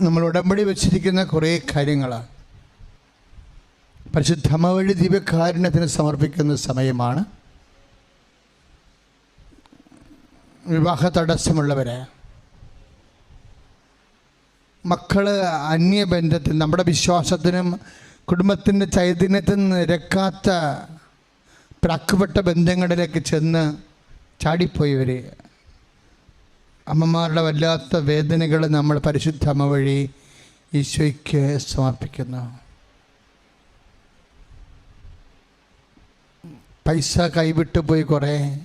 നമ്മൾ ഉടമ്പടി വെച്ചിരിക്കുന്ന കുറേ കാര്യങ്ങളാണ്. പരിശുദ്ധമ വഴി ദിവ്യകാരുണ്യത്തിന് സമർപ്പിക്കുന്ന സമയമാണ്. വിവാഹ തടസ്സമുള്ളവരെ മക്കൾ അന്യബന്ധത്തിൽ നമ്മുടെ വിശ്വാസത്തിനും കുടുംബത്തിന്റെ ചൈതന്യത്തിന് നിരക്കാത്ത പ്രാക്കുപെട്ട ബന്ധങ്ങളിലേക്ക് ചെന്ന് ചാടിപ്പോയവർ അമ്മമാരുടെ വല്ലാത്ത വേദനകൾ നമ്മൾ പരിശുദ്ധ അമ്മ വഴി ഈശോയ്ക്ക് സമർപ്പിക്കുന്നു. പൈസ കൈവിട്ട് പോയി കുറേ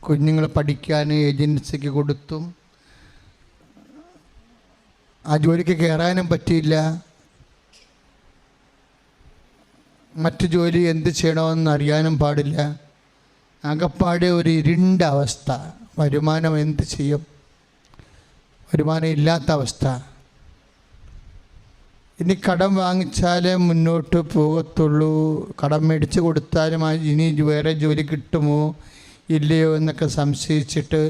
കുഞ്ഞുങ്ങൾ പഠിക്കാൻ ഏജൻസിക്ക് കൊടുത്തും. ആ ജോലിക്ക് കയറാനും പറ്റിയില്ല. മറ്റു ജോലി എന്ത് ചെയ്യണമെന്ന് അറിയാനും പാടില്ല. അകപ്പാടെ ഒരു ഇരുണ്ട അവസ്ഥ. വരുമാനം എന്ത് ചെയ്യും? വരുമാനം ഇല്ലാത്ത അവസ്ഥ ഇനി കടം വാങ്ങിച്ചാലേ മുന്നോട്ട് പോകത്തുള്ളൂ കടം മേടിച്ച് കൊടുത്താലും ഇനി വേറെ ജോലി കിട്ടുമോ ഇല്ലയോ എന്നൊക്കെ സംശയിച്ചിട്ട്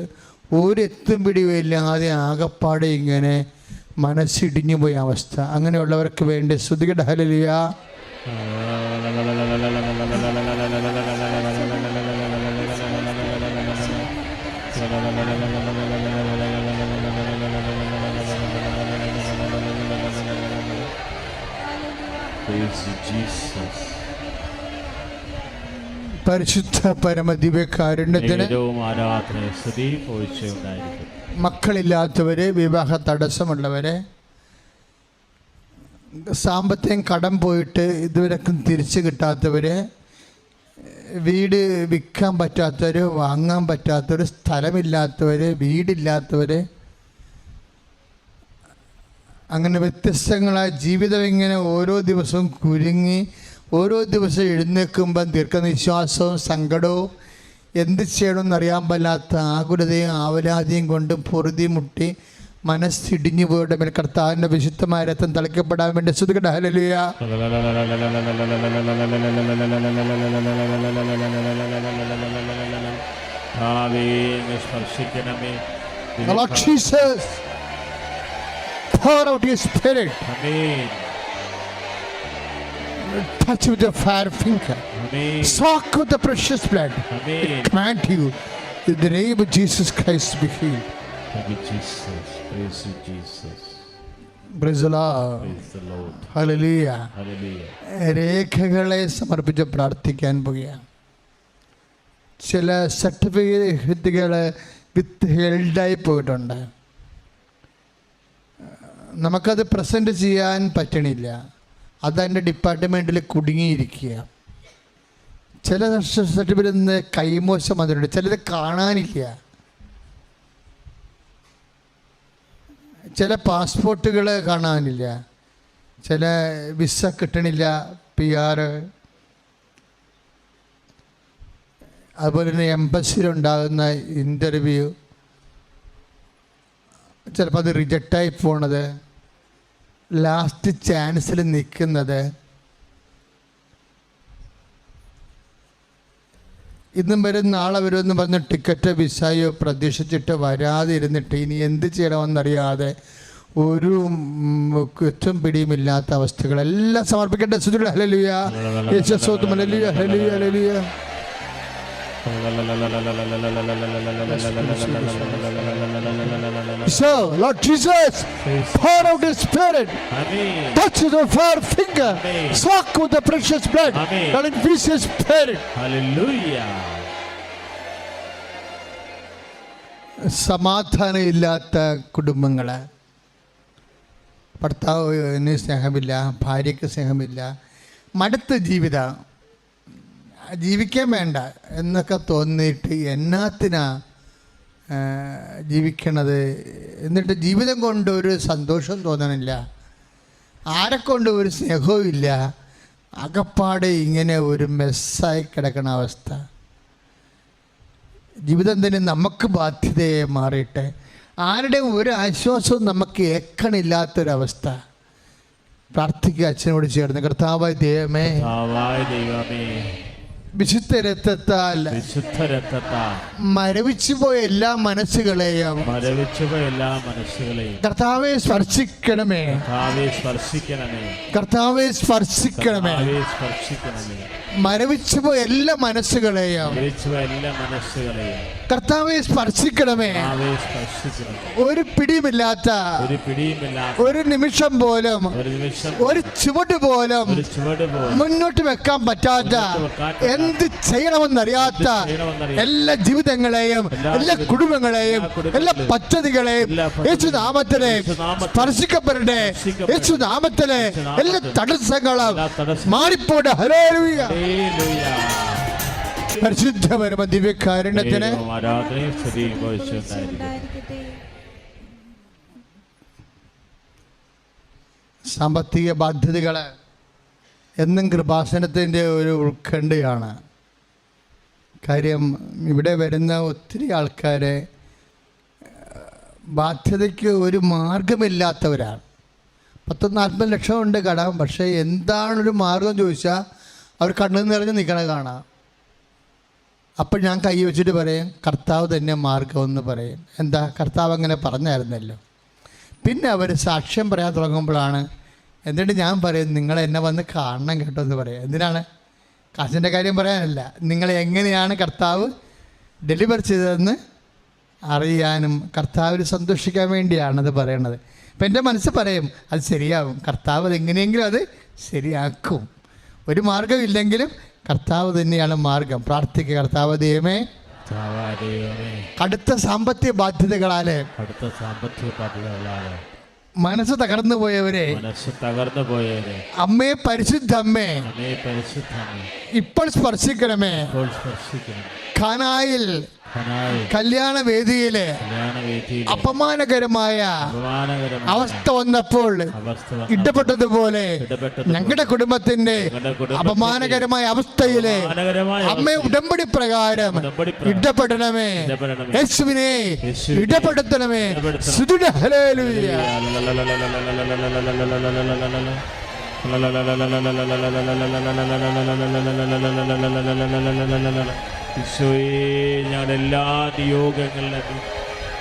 ഒരെത്തും പിടിവില്ലാതെ ആകപ്പാടെ ഇങ്ങനെ മനസ്സിടിഞ്ഞു പോയ അവസ്ഥ അങ്ങനെയുള്ളവർക്ക് വേണ്ടി ശ്രുതികട ഹലിയ Praise you, Jesus. പരിശുദ്ധ പരമദിവ്യകാരുണ്യത്തിന് മക്കളില്ലാത്തവർ വിവാഹ തടസ്സമുള്ളവരെ സാമ്പത്തികം കടം പോയിട്ട് ഇതുവരെക്കും തിരിച്ചു കിട്ടാത്തവര് വീട് വിൽക്കാൻ പറ്റാത്തവർ വാങ്ങാൻ പറ്റാത്തവർ സ്ഥലമില്ലാത്തവർ വീടില്ലാത്തവർ അങ്ങനെ വ്യത്യസ്തങ്ങളായ ജീവിതം ഇങ്ങനെ ഓരോ ദിവസവും കുരുങ്ങി ഓരോ ദിവസം എഴുന്നേൽക്കുമ്പം ദീർഘനിശ്വാസവും സങ്കടവും എന്ത് ചെയ്യണമെന്ന് അറിയാൻ പാടില്ലാത്ത ആകുലതയും ആവലാതിയും കൊണ്ട് പൊറുതി മുട്ടി മനസ്സിടിഞ്ഞു പോയുടെ മേൽ കർത്താവിന്റെ വിശുദ്ധമായ രക്തം തളിക്കപ്പെടാൻ വേണ്ടി ശ്രുതികട ഹലലിയ സ്പർശിക്കണമേ pour out your spirit, amen touch with your fire finger, amen soak with the precious blood. Amen Command you, in the name of Jesus Christ, be healed. Thank you, Jesus. Praise you, Jesus. Praise the Lord. Praise the Lord. Hallelujah. Hallelujah. രേഖകളെ സമർപ്പിച്ച് പ്രാർത്ഥിക്കാൻ പോവുകയാണ് ചില സർട്ടിഫിക്കറ്റുകൾ വിത്ത് ഹെൽഡായി പോയിട്ടുണ്ട് നമുക്കത് present ചെയ്യാൻ പറ്റണില്ല. അതതിന്റെ ഡിപ്പാർട്ട്മെന്റിൽ കുടുങ്ങിയിരിക്കുക. ചില സർട്ടിഫിക്കറ്റിൽ നിന്ന് കൈമോശം വന്നിട്ടുണ്ട്. ചിലത് കാണാനില്ല. ചില പാസ്പോർട്ടുകൾ കാണാനില്ല. ചില വിസ കിട്ടണില്ല പി ആർ അതുപോലെ തന്നെ എംബസിയിലുണ്ടാകുന്ന ഇന്റർവ്യൂ ചിലപ്പോൾ അത് റിജക്റ്റായി പോണത്. ലാസ്റ്റ് ചാൻസിൽ നിൽക്കുന്നത് ഇന്നും വരും നാളെ വരുമെന്ന് പറഞ്ഞ് ടിക്കറ്റ് വിസയോ പ്രതീക്ഷിച്ചിട്ട് വരാതെ ഇരുന്നിട്ട് ഇനി എന്ത് ചെയ്യണമെന്നറിയാതെ ഒരു കുറ്റം പിടിയുമില്ലാത്ത അവസ്ഥകളെല്ലാം സമർപ്പിക്കേണ്ട സുധുര ഹലലിയ യേശസ്വത്തും ഹലലിയ So, Lord Jesus, pour out His Spirit, Amen. touch the four finger, Amen. soak with the precious blood, Amen. and infuse His Spirit. Hallelujah. സമാധാനം ഇല്ലാത്ത കുടുംബങ്ങൾ ഭർത്താവിന് സ്നേഹമില്ല ഭാര്യയ്ക്ക് സ്നേഹമില്ല മടുത്ത ജീവിതം ജീവിക്കാൻ വേണ്ട എന്നൊക്കെ തോന്നിയിട്ട് എന്നാത്തിനാണ് ജീവിക്കണത്. എന്നിട്ട് ജീവിതം കൊണ്ട് ഒരു സന്തോഷം തോന്നണില്ല. ആരെക്കൊണ്ട് ഒരു സ്നേഹവും ഇല്ല. അകപ്പാടെ ഇങ്ങനെ ഒരു മെസ്സായി കിടക്കണ അവസ്ഥ. ജീവിതം തന്നെ നമുക്ക് ബാധ്യതയെ മാറിയിട്ട് ആരുടെയും ഒരു ആശ്വാസവും നമുക്ക് ഏക്കണില്ലാത്തൊരവസ്ഥ. പ്രാർത്ഥിക്കുക അച്ഛനോട് ചേർന്ന്. കർത്താവായ ദൈവമേ. ദൈവമേ. വിശുദ്ധ രക്തത്താൽ വിശുദ്ധ രക്തത്താൽ മരവിച്ചുപോയ എല്ലാ മനസ്സുകളെയും മരവിച്ചുപോയ എല്ലാ മനസ്സുകളെയും കർത്താവെ സ്പർശിക്കണമേ. കർത്താവെ സ്പർശിക്കണമേ. കർത്താവെ സ്പർശിക്കണമേ. സ്പർശിക്കണമേ. മരവിച്ചുപോയ എല്ലാ മനസ്സുകളെയും മരവിച്ചുപോയ എല്ലാ മനസ്സുകളെയും കർത്താവെ സ്പർശിക്കണമേ ഒരു പിടിയുമില്ലാത്ത ഒരു നിമിഷം പോലും ഒരു ചുവട് പോലും മുന്നോട്ട് വെക്കാൻ പറ്റാത്ത എന്ത് ചെയ്യണമെന്നറിയാത്ത എല്ലാ ജീവിതങ്ങളെയും എല്ലാ കുടുംബങ്ങളെയും എല്ലാ പദ്ധതികളെയും എല്ലാ യേശു നാമത്തിലെ യേശുനാമത്തിലെ സ്പർശിക്കപ്പെടട്ടെ സ്പർശിക്കപ്പെടട്ടെ. യേശു നാമത്തിലെ യേശുനാമത്തിലെ എല്ലാ തടസ്സങ്ങളും മാറിപ്പോട്ടെ ഹല്ലേലൂയ. പരിശുദ്ധ പരമ ദിവ്യകാരുണ്യത്തിന് ആരാധനയും സ്തുതിയും സാമ്പത്തിക ബാധ്യതകൾ എന്നും കൃപാസനത്തിന്റെ ഒരു ഉത്കണ്ഠയാണ്. കാര്യം ഇവിടെ വരുന്ന ഒത്തിരി ആൾക്കാരെ ബാധ്യതയ്ക്ക് ഒരു മാർഗമില്ലാത്തവരാണ് പത്ത് നാൽപ്പത് ലക്ഷം ഉണ്ട് കടം പക്ഷേ എന്താണൊരു മാർഗം ചോദിച്ചാൽ അവർ കണ്ണു നിറഞ്ഞ് നിൽക്കണ കാണാം. അപ്പോൾ ഞാൻ കൈ വെച്ചിട്ട് പറയും കർത്താവ് തന്നെ മാർഗമെന്ന് പറയും. എന്താ? കർത്താവ് അങ്ങനെ പറഞ്ഞായിരുന്നല്ലോ. പിന്നെ അവർ സാക്ഷ്യം പറയാൻ തുടങ്ങുമ്പോഴാണ് എന്നിട്ട് ഞാൻ പറയും നിങ്ങൾ എന്നെ വന്ന് കാണണം കേട്ടോ എന്ന് പറയും. എന്തിനാണ്? കാശിന്റെ കാര്യം പറയാനല്ല. നിങ്ങൾ എങ്ങനെയാണ് കർത്താവ് ഡെലിവർ ചെയ്തതെന്ന് അറിയാനും കർത്താവിൽ സന്തോഷിക്കാൻ വേണ്ടിയാണത് പറയണത്. അപ്പം എന്റെ മനസ്സ് പറയും അത് ശരിയാവും. കർത്താവ് അത് എങ്ങനെയെങ്കിലും അത് ശരിയാക്കും. ഒരു മാർഗമില്ലെങ്കിലും കർത്താവ് തന്നെയാണ് മാർഗം പ്രാർത്ഥിക്കുക കർത്താവ് ദൈവമേ. കടുത്ത സാമ്പത്തിക ബാധ്യതകളാൽ കടുത്ത സാമ്പത്തിക പദ്ധതികളാണ് മനസ്സ് തകർന്നു പോയവരെ മനസ്സ് തകർന്നു പോയവരെ. അമ്മേ പരിശുദ്ധ അമ്മേ അമ്മേ പരിശുദ്ധ ഇപ്പോൾ സ്പർശിക്കണമേ. ഇപ്പോൾ സ്പർശിക്കണം. ഖനായിൽ ഖനായി കല്യാണ വേദിയിലെ അപമാനകരമായ അവസ്ഥ വന്നപ്പോൾ ഇടപെട്ടതുപോലെ ഞങ്ങളുടെ കുടുംബത്തിന്റെ അപമാനകരമായ അവസ്ഥയിലെ അമ്മ ഉടമ്പടി പ്രകാരം ഇടപെടണമേ. യേശുവിനെ ഇടപെടുത്തണമേ. ഹല്ലേലൂയ. ഈശോയെ ഞങ്ങളുടെ എല്ലാ നിയോഗങ്ങളിലും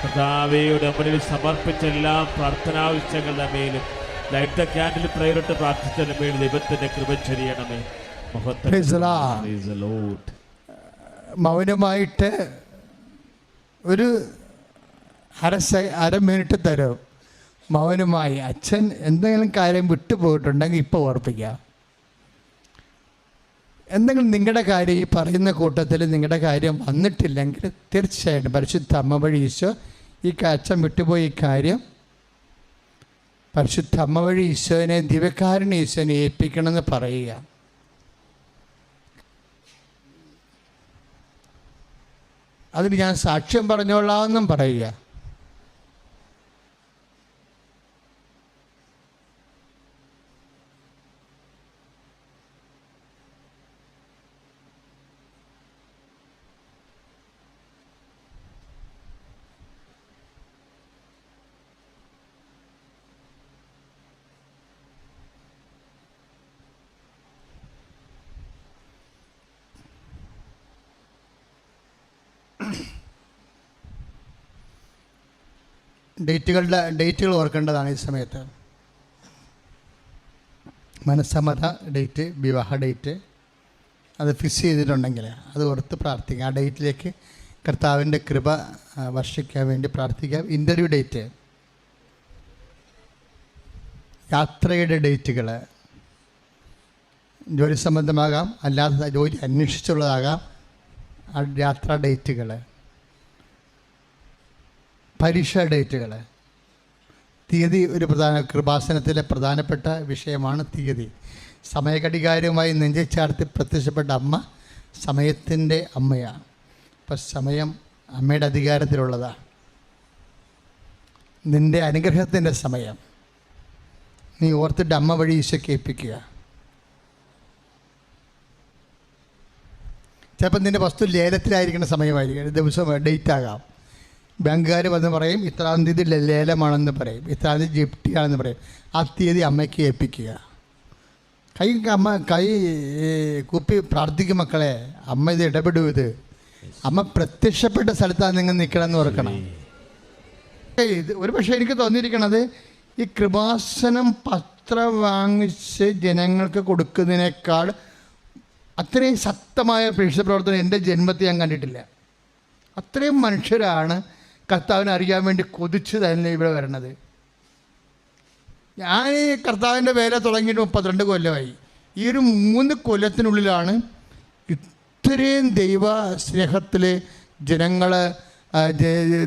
കർത്താവയുടെ മുന്നിൽ സമർപ്പിച്ച എല്ലാ പ്രാർത്ഥനാവശ്യങ്ങളുടെ മേലും ലൈറ്റ് ദ ക്യാൻഡിൽ പ്രയറിട്ട് പ്രാർത്ഥിച്ചതിന് മേൽ ദൈവത്തിന്റെ കൃപ ചൊരിയണമേ. മൗനമായിട്ട് ഒരു അര സെ അര മിനിറ്റ് തരും? മൗനമായി. അച്ഛൻ എന്തെങ്കിലും കാര്യം വിട്ടുപോയിട്ടുണ്ടെങ്കിൽ ഇപ്പോൾ ഓർപ്പിക്കാം. എന്തെങ്കിലും നിങ്ങളുടെ കാര്യം ഈ പറയുന്ന കൂട്ടത്തിൽ നിങ്ങളുടെ കാര്യം വന്നിട്ടില്ലെങ്കിൽ തീർച്ചയായിട്ടും പരിശുദ്ധ അമ്മ വഴി ഈശോ ഈ അച്ഛൻ വിട്ടുപോയി. ഈ കാര്യം പരിശുദ്ധ അമ്മ വഴി ഈശോനെ ദിവ്യക്കാരനെ ഈശോനെ ഏൽപ്പിക്കണമെന്ന് പറയുക. അതിന് ഞാൻ സാക്ഷ്യം പറഞ്ഞോളാമെന്നും പറയുക. ഡേറ്റുകളുടെ ഡേറ്റുകൾ ഓർക്കേണ്ടതാണ് ഈ സമയത്ത്. മനസ്സമ്മത ഡേറ്റ് വിവാഹ ഡേറ്റ് അത് ഫിക്സ് ചെയ്തിട്ടുണ്ടെങ്കിൽ അത് ഓർത്ത് പ്രാർത്ഥിക്കുക. ആ ഡേറ്റിലേക്ക് കർത്താവിന്റെ കൃപ വർഷിക്കാൻ വേണ്ടി പ്രാർത്ഥിക്കാം ഇന്റർവ്യൂ ഡേറ്റ്. യാത്രയുടെ ഡേറ്റുകൾ. ജോലി സംബന്ധമാകാം അല്ലാതെ ജോലി അന്വേഷിച്ചുള്ളതാകാം. ആ യാത്രാ ഡേറ്റുകൾ. പരീക്ഷാ ഡേറ്റുകൾ തീയതി ഒരു പ്രധാന കൃപാസനത്തിലെ പ്രധാനപ്പെട്ട വിഷയമാണ് തീയതി. സമയഘടികാരവുമായി നെഞ്ചിൽ ചാർത്തി പ്രത്യക്ഷപ്പെട്ട അമ്മ സമയത്തിന്റെ അമ്മയാണ് അപ്പം സമയം അമ്മയുടെ അധികാരത്തിലുള്ളതാണ് നിന്റെ അനുഗ്രഹത്തിന്റെ സമയം. നീ ഓർത്തിട്ട് അമ്മ വഴി ഈശോയ്ക്ക് ഏൽപ്പിക്കുക ചിലപ്പോൾ നിന്റെ വസ്തു ലേലത്തിലായിരിക്കുന്ന സമയമായിരിക്കും. ദിവസം ഡേറ്റ് ആകാം. ബാങ്കുകാർ വന്ന് പറയും ഇത്രാം തീയതി ലേലമാണെന്ന് പറയും. ഇത്രാം തീയതി ജിപ്റ്റിയാണെന്ന് പറയും. ആ തീയതി അമ്മയ്ക്ക് ഏൽപ്പിക്കുക. കൈ അമ്മ കൈ കുപ്പി പ്രാർത്ഥിക്കും മക്കളെ അമ്മ ഇത് ഇടപെടൂ ഇത്. അമ്മ പ്രത്യക്ഷപ്പെട്ട സ്ഥലത്താണ് നിങ്ങൾ നിൽക്കണം എന്ന് ഓർക്കണം ഇത് ഒരു പക്ഷേ എനിക്ക് തോന്നിയിരിക്കണത് ഈ കൃപാസനം പത്രം വാങ്ങിച്ച് ജനങ്ങൾക്ക് കൊടുക്കുന്നതിനേക്കാൾ അത്രയും ശക്തമായ പ്രേക്ഷിത പ്രവർത്തനം എന്റെ ജന്മത്തിൽ ഞാൻ കണ്ടിട്ടില്ല. അത്രയും മനുഷ്യരാണ് കർത്താവിനെ അറിയാൻ വേണ്ടി കൊതിച്ച് തന്നെ ഇവിടെ വരണത്? ഞാൻ ഈ കർത്താവിന്റെ വേല തുടങ്ങിയിട്ട് മുപ്പത്തിരണ്ട് കൊല്ലമായി. ഈ ഒരു മൂന്ന് കൊല്ലത്തിനുള്ളിലാണ് ഇത്രയും ദൈവ സ്നേഹത്തിൽ ജനങ്ങൾ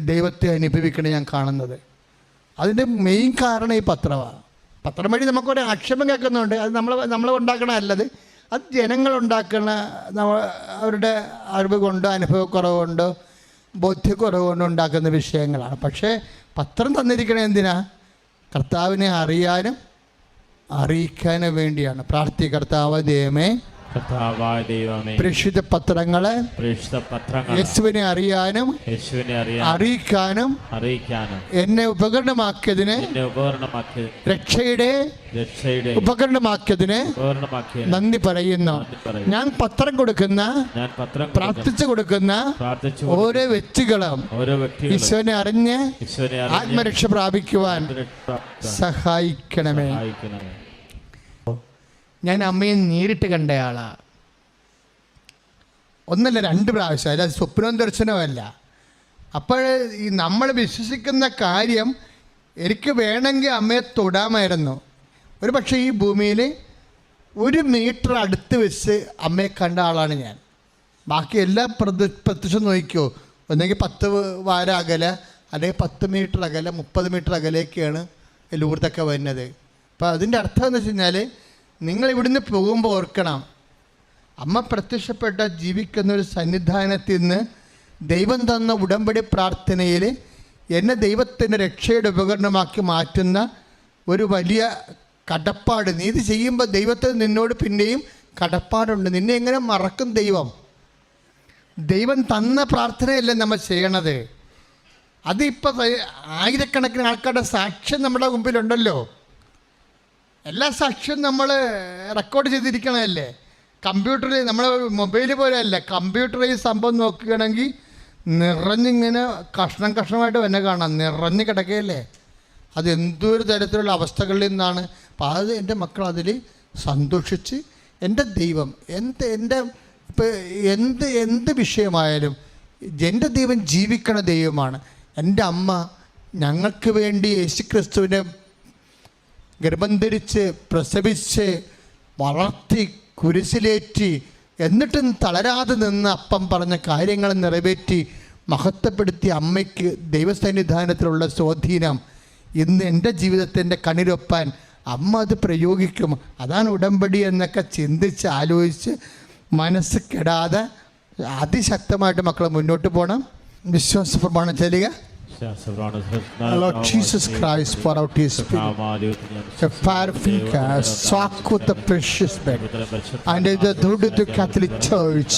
ദൈവത്തെ അനുഭവിക്കണ ഞാൻ കാണുന്നത്. അതിന്റെ മെയിൻ കാരണം ഈ പത്രമാണ് പത്രം വഴി നമുക്കൊരു ആക്ഷേപം കേൾക്കുന്നുണ്ട്. അത് നമ്മൾ നമ്മൾ ഉണ്ടാക്കണമല്ലത് അത് ജനങ്ങളുണ്ടാക്കണ അവരുടെ അറിവ് കൊണ്ടോ അനുഭവക്കുറവ് കൊണ്ടോ ബോധ്യക്കുറവ് കൊണ്ട് ഉണ്ടാക്കുന്ന വിഷയങ്ങളാണ്. പക്ഷേ പത്രം തന്നിരിക്കണേ എന്തിനാ? കർത്താവിനെ അറിയാനും അറിയിക്കാനും വേണ്ടിയാണ്. പ്രാർത്ഥി കർത്താവ് ദൈവമേ പ്രേക്ഷിത പത്രങ്ങളെ പ്രേക്ഷിത പത്രങ്ങൾ യേശുവിനെ അറിയാനും യേശുവിനെ അറിയാൻ അറിയിക്കാനും അറിയിക്കാനും എന്നെ ഉപകരണമാക്കിയതിന് എന്നെ രക്ഷയുടെ രക്ഷയുടെ ഉപകരണമാക്കിയതിന് ഉപകരണമാക്കിയ നന്ദി പറയുന്നു. ഞാൻ പത്രം കൊടുക്കുന്ന ഞാൻ പത്രം പ്രാർത്ഥിച്ചു കൊടുക്കുന്ന പ്രാർത്ഥിച്ചു ഓരോ വ്യക്തികളും ഓരോ വ്യക്തികളും ഈശോനെ അറിഞ്ഞ് ആത്മരക്ഷ പ്രാപിക്കുവാൻ സഹായിക്കണമേ. സഹായിക്കണമേ. ഞാൻ അമ്മയെ നേരിട്ട് കണ്ടയാളാ. ഒന്നല്ല രണ്ട് പ്രാവശ്യം. അല്ല സ്വപ്നവും ദർശനമല്ല. അപ്പോൾ ഈ നമ്മൾ വിശ്വസിക്കുന്ന കാര്യം എനിക്ക് വേണമെങ്കിൽ അമ്മയെ തൊടാമായിരുന്നു. ഒരു പക്ഷേ ഈ ഭൂമിയിൽ ഒരു മീറ്റർ അടുത്ത് വെച്ച് അമ്മയെ കണ്ട ആളാണ് ഞാൻ. ബാക്കി എല്ലാ പ്രതി പ്രത്യക്ഷം നോക്കിയോ ഒന്നെങ്കിൽ പത്ത് വാര അകലെ അല്ലെങ്കിൽ പത്ത് മീറ്റർ അകലെ മുപ്പത് മീറ്റർ അകലേക്കാണ് ലൂർദൊക്കെ വരുന്നത്. അപ്പോൾ അതിന്റെ അർത്ഥം എന്ന് വെച്ച് കഴിഞ്ഞാൽ നിങ്ങൾ ഇവിടുന്ന് പോകുമ്പോൾ ഓർക്കണം. അമ്മ പ്രത്യക്ഷപ്പെട്ട ജീവിക്കുന്ന ഒരു സന്നിധാനത്തിൽ നിന്ന് ദൈവം തന്ന ഉടമ്പടി പ്രാർത്ഥനയിൽ എന്നെ ദൈവത്തിന്റെ രക്ഷയുടെ ഉപകരണമാക്കി മാറ്റുന്ന ഒരു വലിയ കടപ്പാട്. നീ ഇത് ചെയ്യുമ്പോൾ ദൈവത്തിന് നിന്നോട് പിന്നെയും കടപ്പാടുണ്ട്. നിന്നെ എങ്ങനെ മറക്കും ദൈവം? ദൈവം തന്ന പ്രാർത്ഥനയല്ലേ നമ്മൾ ചെയ്യണത്? അതിപ്പോൾ ആയിരക്കണക്കിന് ആൾക്കാരുടെ സാക്ഷ്യം നമ്മുടെ മുമ്പിലുണ്ടല്ലോ. എല്ലാ സാക്ഷ്യം നമ്മൾ റെക്കോർഡ് ചെയ്തിരിക്കണമല്ലേ കമ്പ്യൂട്ടറിൽ നമ്മൾ മൊബൈൽ പോലെ അല്ല കമ്പ്യൂട്ടറിൽ സംഭവം നോക്കുകയാണെങ്കിൽ നിറഞ്ഞിങ്ങനെ കഷ്ണം കഷ്ണമായിട്ട് തന്നെ കാണാം നിറഞ്ഞ് കിടക്കുകയല്ലേ? അത് എന്തൊരു തരത്തിലുള്ള അവസ്ഥകളിൽ നിന്നാണ്. അപ്പോൾ അത് എന്റെ മക്കൾ അതിൽ സന്തോഷിച്ച് എന്റെ ദൈവം എന്ത് എന്റെ ഇപ്പോൾ എന്ത് എന്ത് വിഷയമായാലും എന്റെ ദൈവം ജീവിക്കണ ദൈവമാണ്. എന്റെ അമ്മ ഞങ്ങൾക്ക് വേണ്ടി യേശുക്രിസ്തുവിനെ ഗർഭം ധരിച്ച് പ്രസവിച്ച് വളർത്തി കുരിശിലേറ്റി എന്നിട്ടും തളരാതെ നിന്ന് അപ്പം പറഞ്ഞ കാര്യങ്ങൾ നിറവേറ്റി മഹത്വപ്പെടുത്തിയ അമ്മയ്ക്ക് ദൈവസന്നിധാനത്തിലുള്ള സ്വാധീനം ഇന്ന് എന്റെ ജീവിതത്തിന്റെ കണിരൊപ്പാൻ അമ്മ അത് പ്രയോഗിക്കും. അതാണ് ഉടമ്പടി എന്നൊക്കെ ചിന്തിച്ച് ആലോചിച്ച് മനസ്സ് കെടാതെ അതിശക്തമായിട്ട് മക്കൾ മുന്നോട്ട് പോകണം. വിശ്വാസ പ്രമാണം ചെല്ലുക. Lord Jesus Christ, pour out His Spirit. The fire finger, soak with the precious blood. And in the truth of the Catholic Church,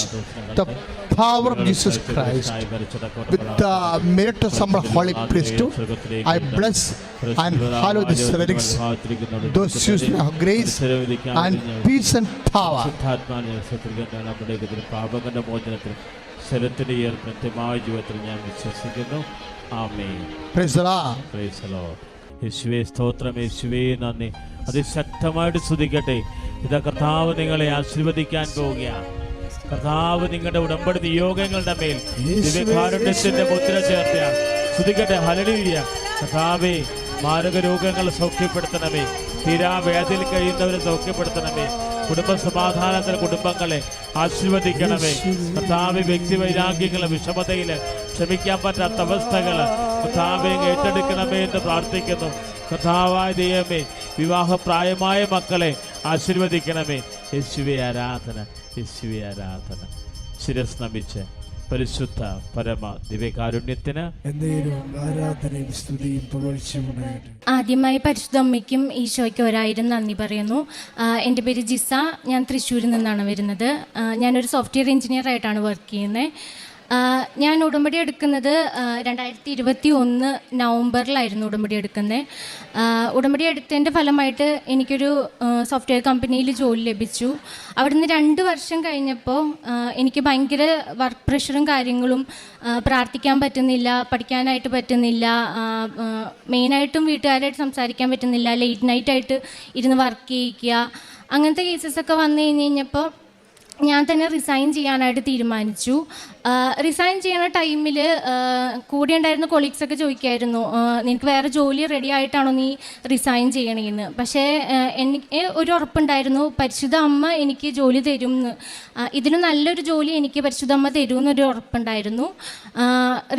the power of Jesus Christ, with the merit of some Holy Priesthood, I bless and hallow these relics, those who have grace and peace and power. പാപങ്ങളുടെ മോചനത്തിൽ ശരത്തിന്റെ ഈ കൃത്യമായ ജീവിതത്തിൽ ഞാൻ വിശ്വസിക്കുന്നു യേശുവേ സ്തോത്രം യേശുവേ നന്ദി. അതിശക്തമായിട്ട് സ്തുതിക്കട്ടെ. ഇതാ കർത്താവ് നിങ്ങളെ ആശീർവദിക്കാൻ പോവുകയാണ്. കർത്താവ് നിങ്ങളുടെ ഉടമ്പടി നിയോഗങ്ങളുടെ മേൽ ദിവ്യകാരുണ്യത്തിന്റെ മുദ്ര ചേർത്ത സ്തുതിക്കട്ടെ. ഹലലീയ കർത്താവേ മാരക രോഗങ്ങൾ സൗഖ്യപ്പെടുത്തണമേ. തീരാവേദയിൽ കഴിയുന്നവരെ സൗഖ്യപ്പെടുത്തണമേ. കുടുംബ സമാധാനത്തിന് കുടുംബങ്ങളെ ആശീർവദിക്കണമേ. കർത്താവ് വ്യക്തി വൈരാഗ്യങ്ങളെ വിഷമതയിൽ ക്ഷമിക്കാൻ പറ്റാത്ത അവസ്ഥകൾ കർത്താവെ ഏറ്റെടുക്കണമേ എന്ന് പ്രാർത്ഥിക്കുന്നു. കർത്താവായ ദൈവമേ വിവാഹപ്രായമായ മക്കളെ ആശീർവദിക്കണമേ. യേശുവെ ആരാധന യേശുവെ ആരാധന. ശിരസ് നമിച്ച് പരിശുദ്ധ പരമ ദിവ്യകാരുണ്യത്തിന് ആദ്യമായി പരിശുദ്ധ അമ്മയ്ക്കും ഈശോയ്ക്കും ഒരായിരം നന്ദി പറയുന്നു. എന്റെ പേര് ജിസ ഞാൻ തൃശ്ശൂരിൽ നിന്നാണ് വരുന്നത്. ഞാനൊരു സോഫ്റ്റ്വെയർ എഞ്ചിനീയർ ആയിട്ടാണ് വർക്ക് ചെയ്യുന്നത്. ഞാൻ ഉടമ്പടി എടുക്കുന്നത് രണ്ടായിരത്തി ഇരുപത്തി ഒന്ന് നവംബറിലായിരുന്നു ഉടമ്പടി എടുക്കുന്നത്. ഉടമ്പടി എടുത്തതിന്റെ ഫലമായിട്ട് എനിക്കൊരു സോഫ്റ്റ്വെയർ കമ്പനിയിൽ ജോലി ലഭിച്ചു. അവിടുന്ന് രണ്ട് വർഷം കഴിഞ്ഞപ്പോൾ എനിക്ക് ഭയങ്കര വർക്ക് പ്രഷറും കാര്യങ്ങളും പ്രാർത്ഥിക്കാൻ പറ്റുന്നില്ല പഠിക്കാനായിട്ട് പറ്റുന്നില്ല മെയിനായിട്ടും വീട്ടുകാരായിട്ട് സംസാരിക്കാൻ പറ്റുന്നില്ല ലേറ്റ് നൈറ്റായിട്ട് ഇരുന്ന് വർക്ക് ചെയ്യിക്കുക അങ്ങനത്തെ കേസസ് ഒക്കെ വന്നു കഴിഞ്ഞ് കഴിഞ്ഞപ്പോൾ ഞാൻ തന്നെ റിസൈൻ ചെയ്യാനായിട്ട് തീരുമാനിച്ചു. റിസൈൻ ചെയ്യുന്ന ടൈമിൽ കൂടെ ഉണ്ടായിരുന്ന കൊളീഗ്സൊക്കെ ചോദിക്കായിരുന്നു നിനക്ക് വേറെ ജോലി റെഡി ആയിട്ടാണോ നീ റിസൈൻ ചെയ്യണേന്ന്. പക്ഷേ എനിക്ക് ഒരു ഉറപ്പുണ്ടായിരുന്നു പരിശുദ്ധ അമ്മ എനിക്ക് ജോലി തരും എന്ന് ഇതിന് നല്ലൊരു ജോലി എനിക്ക് പരിശുദ്ധ അമ്മ തരും എന്നൊരു ഉറപ്പുണ്ടായിരുന്നു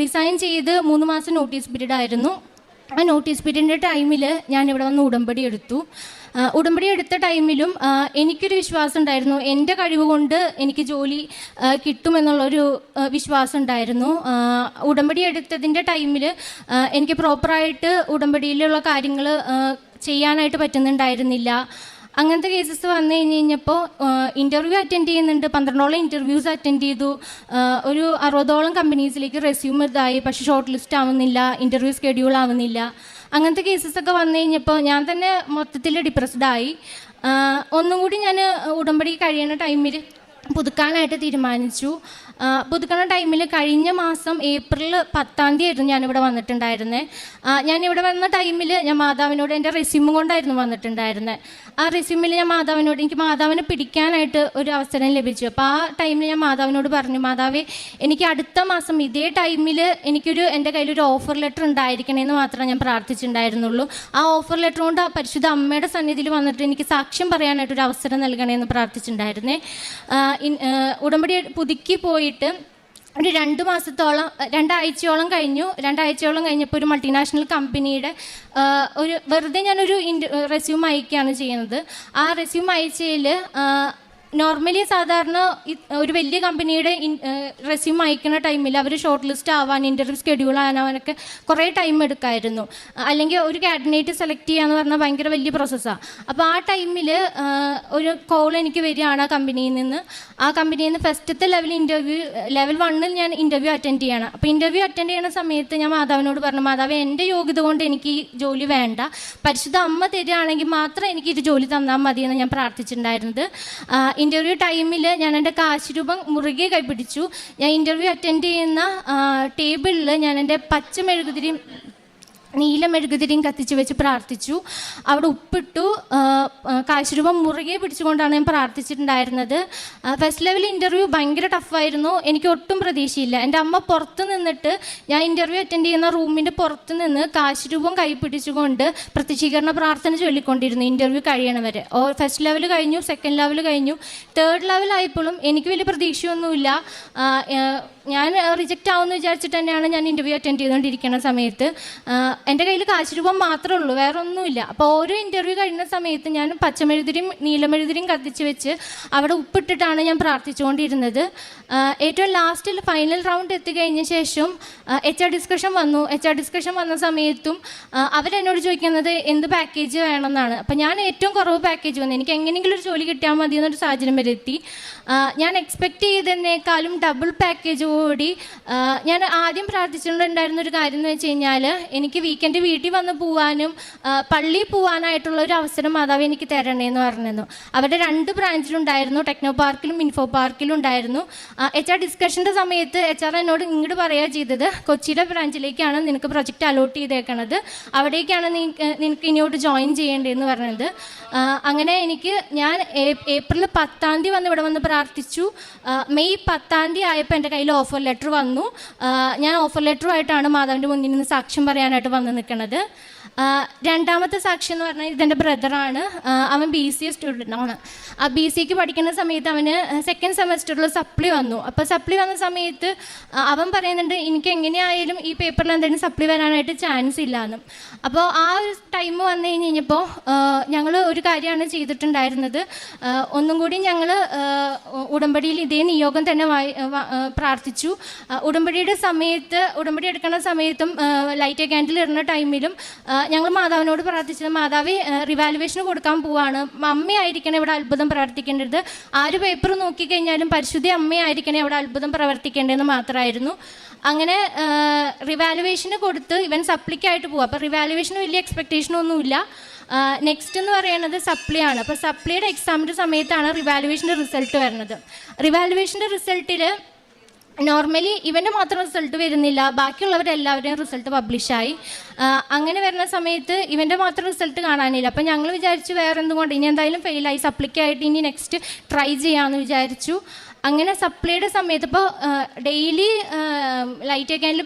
റിസൈൻ ചെയ്ത് മൂന്ന് മാസം നോട്ടീസ് പീരീഡ് ആയിരുന്നു. ആ നോട്ടീസ് പീരീഡിന്റെ ടൈമിൽ ഞാൻ ഇവിടെ വന്ന് ഉടമ്പടി എടുത്തു. ഉടമ്പടി എടുത്ത ടൈമിലും എനിക്കൊരു വിശ്വാസം ഉണ്ടായിരുന്നു എന്റെ കഴിവ് കൊണ്ട് എനിക്ക് ജോലി കിട്ടുമെന്നുള്ളൊരു വിശ്വാസം ഉണ്ടായിരുന്നു ഉടമ്പടി എടുത്തതിന്റെ ടൈമിൽ എനിക്ക് പ്രോപ്പറായിട്ട് ഉടമ്പടിയിലുള്ള കാര്യങ്ങൾ ചെയ്യാനായിട്ട് പറ്റുന്നുണ്ടായിരുന്നില്ല. അങ്ങനത്തെ കേസസ് വന്നു കഴിഞ്ഞ് കഴിഞ്ഞപ്പോൾ ഇന്റർവ്യൂ അറ്റൻഡ് ചെയ്യുന്നുണ്ട്. പന്ത്രണ്ടോളം ഇന്റർവ്യൂസ് അറ്റൻഡ് ചെയ്തു. ഒരു അറുപതോളം കമ്പനീസിലേക്ക് റെസ്യൂം ഇതായി. പക്ഷേ ഷോർട്ട് ലിസ്റ്റ് ആവുന്നില്ല ഇന്റർവ്യൂ ഷെഡ്യൂൾ ആവുന്നില്ല. അങ്ങനത്തെ കേസസ് ഒക്കെ വന്നു കഴിഞ്ഞപ്പോൾ ഞാൻ തന്നെ മൊത്തത്തിൽ ഡിപ്രസ്ഡായി ഒന്നും കൂടി ഞാൻ ഉടമ്പടി കഴിയുന്ന ടൈമിൽ പുതുക്കാനായിട്ട് തീരുമാനിച്ചു. പുതുക്കണ ടൈമിൽ കഴിഞ്ഞ മാസം ഏപ്രിൽ പത്താം തീയതി ആയിരുന്നു ഞാനിവിടെ വന്നിട്ടുണ്ടായിരുന്നത് ഞാനിവിടെ വന്ന ടൈമിൽ ഞാൻ മാതാവിനോട് എന്റെ റെസ്യൂമും കൊണ്ടായിരുന്നു വന്നിട്ടുണ്ടായിരുന്നത് ആ റെസ്യൂമിൽ ഞാൻ മാതാവിനോട് എനിക്ക് മാതാവിനെ പിടിക്കാനായിട്ട് ഒരു അവസരം ലഭിച്ചു. അപ്പോൾ ആ ടൈമിൽ ഞാൻ മാതാവിനോട് പറഞ്ഞു മാതാവേ എനിക്ക് അടുത്ത മാസം ഇതേ ടൈമിൽ എനിക്കൊരു എന്റെ കയ്യിലൊരു ഓഫർ ലെറ്റർ ഉണ്ടായിരിക്കണമെന്ന് മാത്രമേ ഞാൻ പ്രാർത്ഥിച്ചിട്ടുണ്ടായിരുന്നുള്ളൂ. ആ ഓഫർ ലെറ്റർ കൊണ്ട് ആ പരിശുദ്ധ അമ്മയുടെ സന്നിധിയിൽ വന്നിട്ട് എനിക്ക് സാക്ഷ്യം പറയാനായിട്ടൊരു അവസരം നൽകണമെന്ന് പ്രാർത്ഥിച്ചിട്ടുണ്ടായിരുന്നേ. ഉടമ്പടി പുതുക്കി പോയിട്ട് ഒരു രണ്ട് മാസത്തോളം രണ്ടാഴ്ചയോളം കഴിഞ്ഞു. രണ്ടാഴ്ചയോളം കഴിഞ്ഞപ്പോൾ ഒരു മൾട്ടിനാഷണൽ കമ്പനിയുടെ ഒരു വെറുതെ ഞാനൊരു റെസ്യൂം അയക്കുകയാണ് ചെയ്യുന്നത്. ആ റെസ്യൂം അയച്ചതിൽ നോർമലി സാധാരണ ഒരു വലിയ കമ്പനിയുടെ റെസ്യൂം അയക്കുന്ന ടൈമിൽ അവർ ഷോർട്ട് ലിസ്റ്റ് ആവാൻ ഇന്റർവ്യൂ സ്കെഡ്യൂൾ ആവാനൊക്കെ കുറേ ടൈം എടുക്കായിരുന്നു. അല്ലെങ്കിൽ ഒരു കാഡിനേറ്റ് സെലക്ട് ചെയ്യാന്ന് പറഞ്ഞാൽ ഭയങ്കര വലിയ പ്രോസസ്സാണ് അപ്പോൾ ആ ടൈമിൽ ഒരു കോൾ എനിക്ക് വരികയാണ് ആ കമ്പനിയിൽ നിന്ന്. ആ കമ്പനിയിൽ നിന്ന് ഫസ്റ്റത്തെ ലെവൽ ഇന്റർവ്യൂ ലെവൽ വണ്ണിൽ ഞാൻ ഇന്റർവ്യൂ അറ്റൻഡ് ചെയ്യണം. അപ്പോൾ ഇന്റർവ്യൂ അറ്റൻഡ് ചെയ്യുന്ന സമയത്ത് ഞാൻ മാതാവിനോട് പറഞ്ഞു മാതാവ് എന്റെ യോഗ്യത കൊണ്ട് എനിക്ക് ഈ ജോലി വേണ്ട. പരിശുദ്ധ അമ്മ തരികയാണെങ്കിൽ മാത്രം എനിക്ക് ഇത് ജോലി തന്നാൽ മതിയെന്ന് ഞാൻ പ്രാർത്ഥിച്ചിട്ടുണ്ടായിരുന്നത്. ഇന്റർവ്യൂ ടൈമിൽ ഞാൻ എന്റെ കാശ് രൂപം മുറുകെ കൈപ്പിടിച്ചു ഞാൻ ഇന്റർവ്യൂ അറ്റൻഡ് ചെയ്യുന്ന ടേബിളിൽ ഞാൻ എന്റെ പച്ച മെഴുകുതിരി നീല മെഴുകുതിരിയും കത്തിച്ച് വെച്ച് പ്രാർത്ഥിച്ചു. അവിടെ ഉപ്പിട്ടു. കാശുരൂപം മുറുകെ പിടിച്ചുകൊണ്ടാണ് ഞാൻ പ്രാർത്ഥിച്ചിട്ടുണ്ടായിരുന്നത്. ഫസ്റ്റ് ലെവൽ ഇന്റർവ്യൂ ഭയങ്കര ടഫായിരുന്നു എനിക്ക് ഒട്ടും പ്രതീക്ഷയില്ല. എന്റെ അമ്മ പുറത്ത് നിന്നിട്ട് ഞാൻ ഇന്റർവ്യൂ അറ്റൻഡ് ചെയ്യുന്ന റൂമിന്റെ പുറത്ത് നിന്ന് കാശുരൂപം കൈ പിടിച്ചുകൊണ്ട് പ്രത്യക്ഷീകരണ പ്രാർത്ഥന ചൊല്ലിക്കൊണ്ടിരുന്നു ഇന്റർവ്യൂ കഴിയണവരെ. ഫസ്റ്റ് ലെവൽ കഴിഞ്ഞു സെക്കൻഡ് ലെവൽ കഴിഞ്ഞു. തേർഡ് ലെവൽ ആയപ്പോഴും എനിക്ക് വലിയ പ്രതീക്ഷയൊന്നുമില്ല. ഞാൻ റിജക്റ്റ് ആവുമെന്ന് വിചാരിച്ചിട്ട് തന്നെയാണ് ഞാൻ ഇന്റർവ്യൂ അറ്റൻഡ് ചെയ്തുകൊണ്ടിരിക്കുന്ന സമയത്ത്. എന്റെ കയ്യിൽ കാശ് രൂപം മാത്രമേ ഉള്ളൂ വേറെ ഒന്നുമില്ല. അപ്പോൾ ഓരോ ഇന്റർവ്യൂ കഴിഞ്ഞ സമയത്ത് ഞാൻ പച്ചമെഴുതിരിയും നീലമെഴുതിരിയും കത്തിച്ച് വെച്ച് അവിടെ ഉപ്പിട്ടിട്ടാണ് ഞാൻ പ്രാർത്ഥിച്ചുകൊണ്ടിരുന്നത്. ഏറ്റവും ലാസ്റ്റിൽ ഫൈനൽ റൗണ്ട് എത്തിക്കഴിഞ്ഞ ശേഷം എച്ച് ആർ ഡിസ്കഷൻ വന്നു. എച്ച് ആർ ഡിസ്കഷൻ വന്ന സമയത്തും അവരെന്നോട് ചോദിക്കുന്നത് എന്ത് പാക്കേജ് വേണമെന്നാണ്. അപ്പം ഞാൻ ഏറ്റവും കുറവ് പാക്കേജ് വന്നു. എനിക്ക് എങ്ങനെയെങ്കിലും ഒരു ജോലി കിട്ടിയാൽ മതി എന്നൊരു സാഹചര്യം വരെ എത്തി. ഞാൻ എക്സ്പെക്ട് ചെയ്തതിനേക്കാളും ഡബിൾ പാക്കേജ് കൂടി ഞാൻ ആദ്യം പ്രാർത്ഥിച്ചിട്ടുണ്ടായിരുന്ന ഒരു കാര്യം എന്ന് വെച്ച് കഴിഞ്ഞാൽ എനിക്ക് വീക്കെൻഡ് വീട്ടിൽ വന്ന് പോവാനും പള്ളിയിൽ പോവാനായിട്ടുള്ള ഒരു അവസരം മാതാവ് എനിക്ക് തരണേന്ന് പറഞ്ഞിരുന്നു. അവരുടെ രണ്ട് ബ്രാഞ്ചിലുണ്ടായിരുന്നു. ടെക്നോ പാർക്കിലും ഇൻഫോ പാർക്കിലും ഉണ്ടായിരുന്നു. എച്ച് ആർ ഡിസ്കഷന്റെ സമയത്ത് എച്ച് ആർ എന്നോട് ഇങ്ങോട്ട് പറയുക ചെയ്തത് കൊച്ചിയിലെ ബ്രാഞ്ചിലേക്കാണ് നിനക്ക് പ്രൊജക്റ്റ് അലോട്ട് ചെയ്തേക്കണത്. അവിടേക്കാണ് നിനക്ക് ഇനിയോട്ട് ജോയിൻ ചെയ്യേണ്ടതെന്ന് പറഞ്ഞത്. അങ്ങനെ എനിക്ക് ഞാൻ ഏപ്രിൽ പത്താം തീയതി വന്ന് ഇവിടെ വന്ന് പ്രാർത്ഥിച്ചു. മെയ് പത്താം തീയതി ആയപ്പോൾ എന്റെ കയ്യിൽ ഓഫർ ലെറ്റർ വന്നു. ഞാൻ ഓഫർ ലെറ്ററുമായിട്ടാണ് മാതാവിന്റെ മുന്നിൽ നിന്ന് സാക്ഷ്യം പറയാനായിട്ട് വന്ന് നിൽക്കുന്നത് രണ്ടാമത്തെ സാക്ഷി എന്ന് പറഞ്ഞാൽ ഇതെന്റെ ബ്രദറാണ് അവൻ ബി സി എ സ്റ്റുഡന്റാണ് ആ ബി സിക്ക് പഠിക്കുന്ന സമയത്ത് അവന് സെക്കൻഡ് സെമസ്റ്ററിൽ സപ്ലി വന്നു. അപ്പോൾ സപ്ലി വന്ന സമയത്ത് അവൻ പറയുന്നുണ്ട് എനിക്ക് എങ്ങനെയായാലും ഈ പേപ്പറിൽ എന്തെങ്കിലും സപ്ലി വരാനായിട്ട് ചാൻസ് ഇല്ലാന്ന്. അപ്പോൾ ആ ഒരു ടൈം വന്നു കഴിഞ്ഞ് കഴിഞ്ഞപ്പോൾ ഞങ്ങൾ ഒരു കാര്യമാണ് ചെയ്തിട്ടുണ്ടായിരുന്നത്. ഒന്നും കൂടി ഞങ്ങൾ ഉടമ്പടിയിൽ ഇതേ നിയോഗം തന്നെ വായി പ്രാർത്ഥിച്ചു. ഉടമ്പടിയുടെ സമയത്ത് ഉടമ്പടി എടുക്കുന്ന സമയത്തും ലൈറ്റ് ക്യാൻഡിൽ ഇടുന്ന ടൈമിലും ഞങ്ങൾ മാതാവിനോട് പ്രാർത്ഥിച്ചത് മാതാവ് റിവാലുവേഷന് കൊടുക്കാൻ പോവാണ്. അമ്മയായിരിക്കണം ഇവിടെ അത്ഭുതം പ്രവർത്തിക്കേണ്ടത്. ആര് പേപ്പർ നോക്കിക്കഴിഞ്ഞാലും പരിശുദ്ധി അമ്മയായിരിക്കണം ഇവിടെ അത്ഭുതം പ്രവർത്തിക്കേണ്ടതെന്ന് മാത്രമായിരുന്നു. അങ്ങനെ റിവാലുവേഷന് കൊടുത്ത് ഇവൻ സപ്ലിക്കായിട്ട് പോകും അപ്പോൾ റിവാലുവേഷന് വലിയ എക്സ്പെക്റ്റേഷനൊന്നുമില്ല നെക്സ്റ്റ് എന്ന് പറയുന്നത് സപ്ലി ആണ്. അപ്പോൾ സപ്ലിയുടെ എക്സാമിന്റെ സമയത്താണ് റിവാലുവേഷന്റെ റിസൾട്ട് വരുന്നത്. റിവാലുവേഷന്റെ റിസൾട്ടിൽ നോർമലി ഇവന്റെ മാത്രം റിസൾട്ട് വരുന്നില്ല. ബാക്കിയുള്ളവരെല്ലാവരുടെയും റിസൾട്ട് പബ്ലിഷായി അങ്ങനെ വരുന്ന സമയത്ത് ഇവന്റെ മാത്രം റിസൾട്ട് കാണാനില്ല. അപ്പം ഞങ്ങൾ വിചാരിച്ചു വേറെ എന്തുകൊണ്ട് ഇനി എന്തായാലും ഫെയിലായി സപ്ലിക്കായിട്ട് ഇനി നെക്സ്റ്റ് ട്രൈ ചെയ്യാമെന്ന് വിചാരിച്ചു. അങ്ങനെ സപ്ലൈയുടെ സമയത്ത് ഇപ്പോൾ ഡെയിലി ലൈറ്റ് അക്കാനിൽ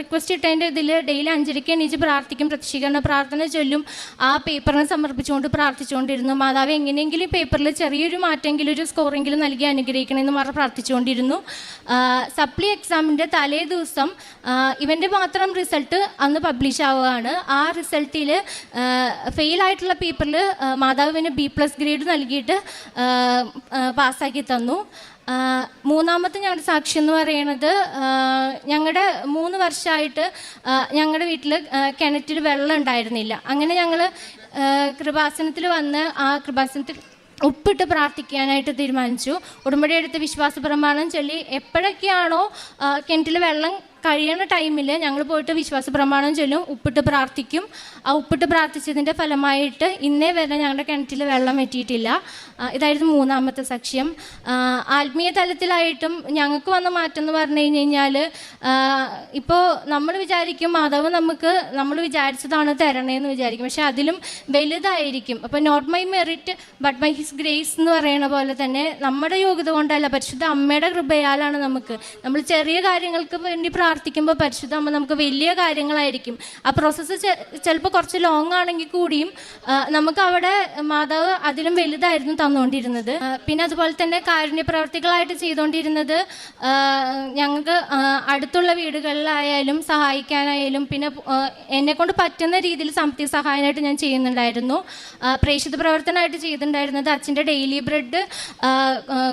റിക്വസ്റ്റ് ഇട്ടതിന്റെ ഇതിൽ ഡെയിലി അഞ്ചരയ്ക്ക് എണീച്ച് പ്രാർത്ഥിക്കും പ്രത്യക്ഷീകരണ പ്രാർത്ഥന ചൊല്ലും. ആ പേപ്പറിനെ സമർപ്പിച്ചുകൊണ്ട് പ്രാർത്ഥിച്ചുകൊണ്ടിരുന്നു. മാതാവ് എങ്ങനെയെങ്കിലും പേപ്പറിൽ ചെറിയൊരു മാറ്റമെങ്കിലും ഒരു സ്കോറെങ്കിലും നൽകി അനുഗ്രഹിക്കണമെന്ന് പറഞ്ഞ് പ്രാർത്ഥിച്ചുകൊണ്ടിരുന്നു. സപ്ലി എക്സാമിന്റെ തലേ ദിവസം ഇവന്റെ മാത്രം റിസൾട്ട് അന്ന് പബ്ലിഷ് ആവുകയാണ്. ആ റിസൾട്ടിൽ ഫെയിലായിട്ടുള്ള പേപ്പറിൽ മാതാവിന് ബി പ്ലസ് ഗ്രേഡ് നൽകിയിട്ട് പാസ്സാക്കി തന്നു. മൂന്നാമത്തെ ഞങ്ങളുടെ സാക്ഷി എന്ന് പറയുന്നത് ഞങ്ങളുടെ മൂന്ന് വർഷമായിട്ട് ഞങ്ങളുടെ വീട്ടിൽ കിണറ്റിൽ വെള്ളം ഉണ്ടായിരുന്നില്ല. അങ്ങനെ ഞങ്ങൾ കൃപാസനത്തിൽ വന്ന് ആ കൃപാസനത്തിൽ ഉപ്പിട്ട് പ്രാർത്ഥിക്കാനായിട്ട് തീരുമാനിച്ചു. ഉടമ്പടി എടുത്ത് വിശ്വാസ പ്രമാണം ചൊല്ലി എപ്പോഴൊക്കെയാണോ കിണറ്റിൽ വെള്ളം കഴിയണ ടൈമിൽ ഞങ്ങൾ പോയിട്ട് വിശ്വാസ പ്രമാണം ചൊല്ലും ഉപ്പിട്ട് പ്രാർത്ഥിക്കും. ആ ഉപ്പിട്ട് പ്രാർത്ഥിച്ചതിന്റെ ഫലമായിട്ട് ഇന്നേ വരെ ഞങ്ങളുടെ കിണറ്റിൽ വെള്ളം എത്തിയിട്ടില്ല ഇതായിരുന്നു മൂന്നാമത്തെ സാക്ഷ്യം ആത്മീയ തലത്തിലായിട്ടും ഞങ്ങൾക്ക് വന്ന മാറ്റം എന്ന് പറഞ്ഞു കഴിഞ്ഞ് കഴിഞ്ഞാൽ ഇപ്പോൾ നമ്മൾ വിചാരിക്കും മാതാവ് നമുക്ക് നമ്മൾ വിചാരിച്ചതാണ് തരണേന്ന് വിചാരിക്കും. പക്ഷെ അതിലും വലുതായിരിക്കും. അപ്പോൾ not my merit but my his grace എന്ന് പറയുന്ന പോലെ തന്നെ നമ്മുടെ യോഗ്യത കൊണ്ടല്ല പരിശുദ്ധ അമ്മയുടെ കൃപയാലാണ് നമുക്ക്. നമ്മൾ ചെറിയ കാര്യങ്ങൾക്ക് വേണ്ടി പ്രാർത്ഥിക്കുമ്പോൾ പരിശുദ്ധ അമ്മ നമുക്ക് വലിയ കാര്യങ്ങളായിരിക്കും. ആ പ്രോസസ്സ് ചിലപ്പോൾ കുറച്ച് ലോങ് ആണെങ്കിൽ കൂടിയും നമുക്ക് അവിടെ മാതാവ് അതിലും വലുതായിരുന്നു തന്നുകൊണ്ടിരുന്നത് പിന്നെ അതുപോലെ തന്നെ കാരുണ്യ പ്രവർത്തികളായിട്ട് ചെയ്തുകൊണ്ടിരുന്നത് ഞങ്ങൾക്ക് അടുത്തുള്ള വീടുകളിലായാലും സഹായിക്കാനായാലും പിന്നെ എന്നെ കൊണ്ട് പറ്റുന്ന രീതിയിൽ സാമ്പത്തിക സഹായമായിട്ട് ഞാൻ ചെയ്യുന്നുണ്ടായിരുന്നു. പ്രേക്ഷിത പ്രവർത്തനമായിട്ട് ചെയ്തിട്ടുണ്ടായിരുന്നത് അച്ഛന്റെ ഡെയിലി ബ്രെഡ്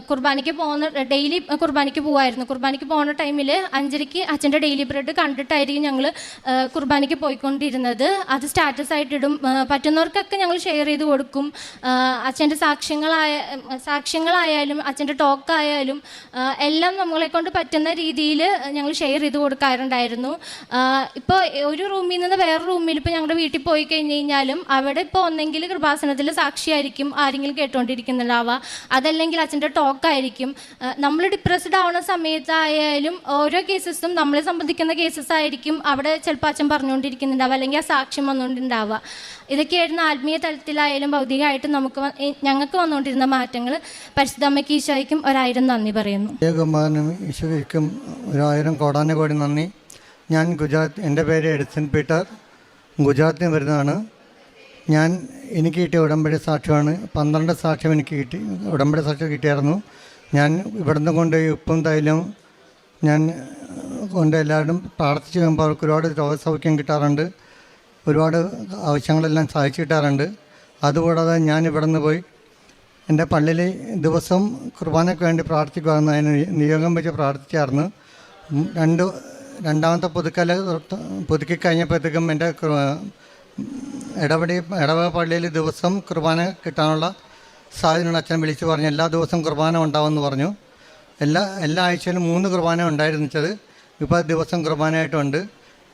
കുർബാനയ്ക്ക് പോകുന്ന ഡെയിലി കുർബാനയ്ക്ക് പോകുമായിരുന്നു കുർബാനയ്ക്ക് പോകുന്ന ടൈമിൽ അഞ്ചരയ്ക്ക് അച്ഛന്റെ ഡെയിലി ബ്രെഡ് കണ്ടിട്ടായിരിക്കും ഞങ്ങൾ കുർബാനയ്ക്ക് പോയിക്കൊണ്ടിരുന്നത്. അത് സ്റ്റാറ്റസ് ആയിട്ട് ഇടും. പറ്റുന്നവർക്കൊക്കെ ഞങ്ങൾ ഷെയർ ചെയ്ത് കൊടുക്കും. അച്ഛന്റെ സാക്ഷ്യങ്ങളായ സാക്ഷ്യങ്ങളായാലും അച്ഛന്റെ ടോക്കായാലും എല്ലാം നമ്മളെ കൊണ്ട് പറ്റുന്ന രീതിയിൽ ഞങ്ങൾ ഷെയർ ചെയ്ത് കൊടുക്കാറുണ്ടായിരുന്നു. ഇപ്പോൾ ഒരു റൂമിൽ നിന്ന് വേറെ റൂമിൽ ഇപ്പോൾ ഞങ്ങളുടെ വീട്ടിൽ പോയി കഴിഞ്ഞ് കഴിഞ്ഞാലും അവിടെ ഇപ്പോൾ ഒന്നെങ്കിൽ കൃപാസനത്തിൽ സാക്ഷിയായിരിക്കും ആരെങ്കിലും കേട്ടുകൊണ്ടിരിക്കുന്നുണ്ടാവുക അതല്ലെങ്കിൽ അച്ഛന്റെ ടോക്കായിരിക്കും. നമ്മൾ ഡിപ്രസ്ഡ് ആവുന്ന സമയത്തായാലും ഓരോ കേസസും നമ്മളെ സംബന്ധിക്കുന്ന കേസസ് ആയിരിക്കും അവിടെ ചിലപ്പോൾ അച്ഛൻ പറഞ്ഞുകൊണ്ടിരിക്കുന്നുണ്ടാവുക അല്ലെങ്കിൽ ആ സാക്ഷ്യം വന്നുകൊണ്ടുണ്ടാവുക. ഇതൊക്കെയായിരുന്നു ആത്മീയ തലത്തിലായാലും ഭൗതികമായിട്ടും നമുക്ക് ഞങ്ങൾക്ക് വന്നുകൊണ്ടിരുന്ന മാറ്റങ്ങൾ പരിശുദ്ധമ്മയ്ക്ക് ഈശോയ്ക്കും ഒരായിരം നന്ദി പറയുന്നു. ഈശോയ്ക്കും ഒരായിരം കോടാനെ കോടി നന്ദി. ഞാൻ ഗുജറാത്ത് എന്റെ പേര് എഡിസൺ പീറ്റർ. ഗുജറാത്തിൽ നിന്ന് വരുന്നതാണ്. ഞാൻ എനിക്ക് കിട്ടിയ ഉടമ്പടി സാക്ഷ്യമാണ്. പന്ത്രണ്ട് സാക്ഷ്യം എനിക്ക് കിട്ടി ഉടമ്പടി സാക്ഷ്യം കിട്ടിയായിരുന്നു. ഞാൻ ഇവിടുന്ന് കൊണ്ടുപോയി ഉപ്പും തൈലം ഞാൻ കൊണ്ട് എല്ലാവരും പ്രാർത്ഥിച്ച് കഴിയുമ്പോൾ അവർക്ക് ഒരുപാട് രോഗസൗഖ്യം കിട്ടാറുണ്ട്. ഒരുപാട് ആവശ്യങ്ങളെല്ലാം സാധിച്ചു കിട്ടാറുണ്ട്. അതുകൂടാതെ ഞാൻ ഇവിടെ നിന്ന് പോയി എന്റെ പള്ളിയിൽ ദിവസം കുർബാനയ്ക്ക് വേണ്ടി പ്രാർത്ഥിക്കുമായിരുന്നു അതിന് നിയോഗം വെച്ച് പ്രാർത്ഥിച്ചായിരുന്നു. രണ്ട് രണ്ടാമത്തെ പുതുക്കൽ പുതുക്കി കഴിഞ്ഞപ്പോഴത്തേക്കും എന്റെ ഇടപെടി ഇടവ പള്ളിയിൽ ദിവസം കുർബാന കിട്ടാനുള്ള സാഹചര്യം അച്ഛൻ വിളിച്ചു പറഞ്ഞു. എല്ലാ ദിവസവും കുർബാന ഉണ്ടാവുമെന്ന് പറഞ്ഞു. എല്ലാ എല്ലാ ആഴ്ചയിലും മൂന്ന് കുർബാന ഉണ്ടായിരുന്നത്. ഇപ്പോൾ ദിവസം കുർബാനയായിട്ടുണ്ട്.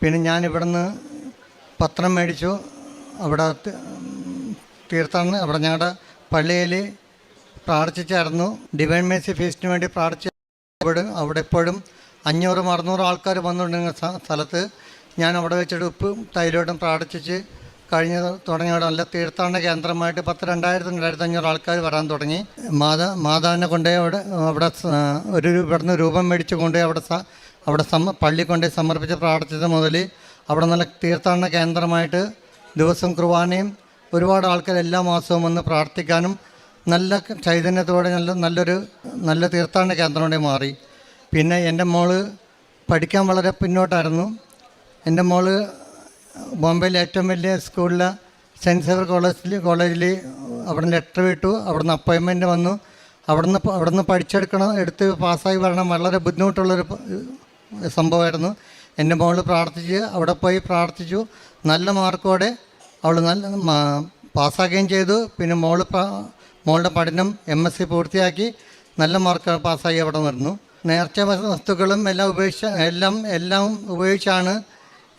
പിന്നെ ഞാൻ ഇവിടുന്ന് പത്രം മേടിച്ചു. അവിടെ തീർത്ഥാടനം അവിടെ ഞങ്ങളുടെ പള്ളിയിൽ പ്രാർത്ഥിച്ചായിരുന്നു. ഡിവൈൻ മേസി ഫീസ്റ്റിന് വേണ്ടി പ്രാർത്ഥിച്ച അവിടെ അവിടെ എപ്പോഴും അഞ്ഞൂറും അറുന്നൂറും ആൾക്കാർ വന്നുകൊണ്ടിരുന്ന സ്ഥലത്ത് ഞാൻ അവിടെ വെച്ചിട്ട് ഉപ്പും തൈലോട്ടും പ്രാർത്ഥിച്ച് കഴിഞ്ഞ തുടങ്ങിയോടെ നല്ല തീർത്ഥാടന കേന്ദ്രമായിട്ട് പത്ത് രണ്ടായിരത്തി രണ്ടായിരത്തി അഞ്ഞൂറ് ആൾക്കാർ വരാൻ തുടങ്ങി. മാതാ മാതാവിനെ കൊണ്ടേ അവിടെ അവിടെ ഒരു ഇവിടുന്ന് രൂപം മേടിച്ചു കൊണ്ടുപോയി അവിടെ അവിടെ സമ പള്ളി കൊണ്ടേ സമർപ്പിച്ച് പ്രാർത്ഥിച്ചത് മുതൽ അവിടെ നല്ല തീർത്ഥാടന കേന്ദ്രമായിട്ട് ദിവസം കുർബാനയും ഒരുപാട് ആൾക്കാർ എല്ലാ മാസവും വന്ന് പ്രാർത്ഥിക്കാനും നല്ല ചൈതന്യത്തോടെ നല്ല നല്ലൊരു നല്ല തീർത്ഥാടന കേന്ദ്രമായി മാറി. പിന്നെ എന്റെ മോൾ പഠിക്കാൻ വളരെ പിന്നോട്ടായിരുന്നു. എന്റെ മോൾ ബോംബെയിലെ ഏറ്റവും വലിയ സ്കൂളിലെ സെന്റ് സേവർ കോളേജിൽ കോളേജിൽ അവിടെ ലെറ്റർ വിട്ടു. അവിടെ നിന്ന് അപ്പോയിൻമെന്റ് വന്നു. അവിടെ നിന്ന് അവിടെ നിന്ന് പഠിച്ചെടുക്കണം എടുത്ത് പാസ്സായി വരണം വളരെ ബുദ്ധിമുട്ടുള്ളൊരു സംഭവമായിരുന്നു. എന്റെ മോൾ പ്രാർത്ഥിച്ച് അവിടെ പോയി പ്രാർത്ഥിച്ചു. നല്ല മാർക്കോടെ അവൾ നല്ല പാസ്സാക്കുകയും ചെയ്തു. പിന്നെ മോൾ മോളുടെ പഠനം എം എസ് സി പൂർത്തിയാക്കി. നല്ല മാർക്ക് പാസ്സായി അവിടെ നിന്നു. നേർച്ച വസ്തുക്കളും എല്ലാം ഉപയോഗിച്ച എല്ലാം എല്ലാം ഉപയോഗിച്ചാണ്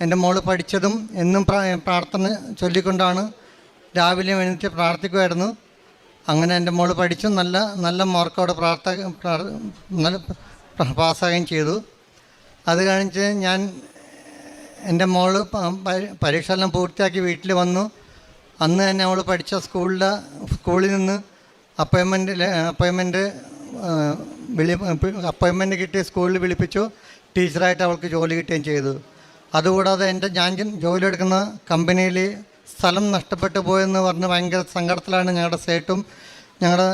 എന്റെ മോൾ പഠിച്ചതും എന്നും പ്രാ- പ്രാർത്ഥന ചൊല്ലിക്കൊണ്ടാണ് രാവിലെ എഴുന്നേറ്റ് പ്രാർത്ഥിക്കുമായിരുന്നു. അങ്ങനെ എന്റെ മോൾ പഠിച്ചു. നല്ല നല്ല മാർക്കോടെ പ്രാർത്ഥ നല്ല പാസ്സാകുകയും ചെയ്തു. അത് കഴിഞ്ഞ് ഞാൻ എന്റെ മോൾ പ- പ- പരീക്ഷ എല്ലാം പൂർത്തിയാക്കി വീട്ടിൽ വന്നു. അന്ന് തന്നെ അവൾ പഠിച്ച സ്കൂളിലെ സ്കൂളിൽ നിന്ന് അപ്പോയിൻമെന്റ് അപ്പോയിൻമെന്റ് വിളി അപ്പോയിൻമെന്റ് കിട്ടി സ്കൂളിൽ വിളിപ്പിച്ചു. ടീച്ചറായിട്ട് അവൾക്ക് ജോലി കിട്ടുകയും ചെയ്തു. അതുകൂടാതെ എന്റെ ഞാൻ ജോലി എടുക്കുന്ന കമ്പനിയിൽ സ്ഥലം നഷ്ടപ്പെട്ടു പോയെന്ന് പറഞ്ഞ് ഭയങ്കര സങ്കടത്തിലാണ് ഞങ്ങളുടെ സേട്ടും ഞങ്ങളുടെ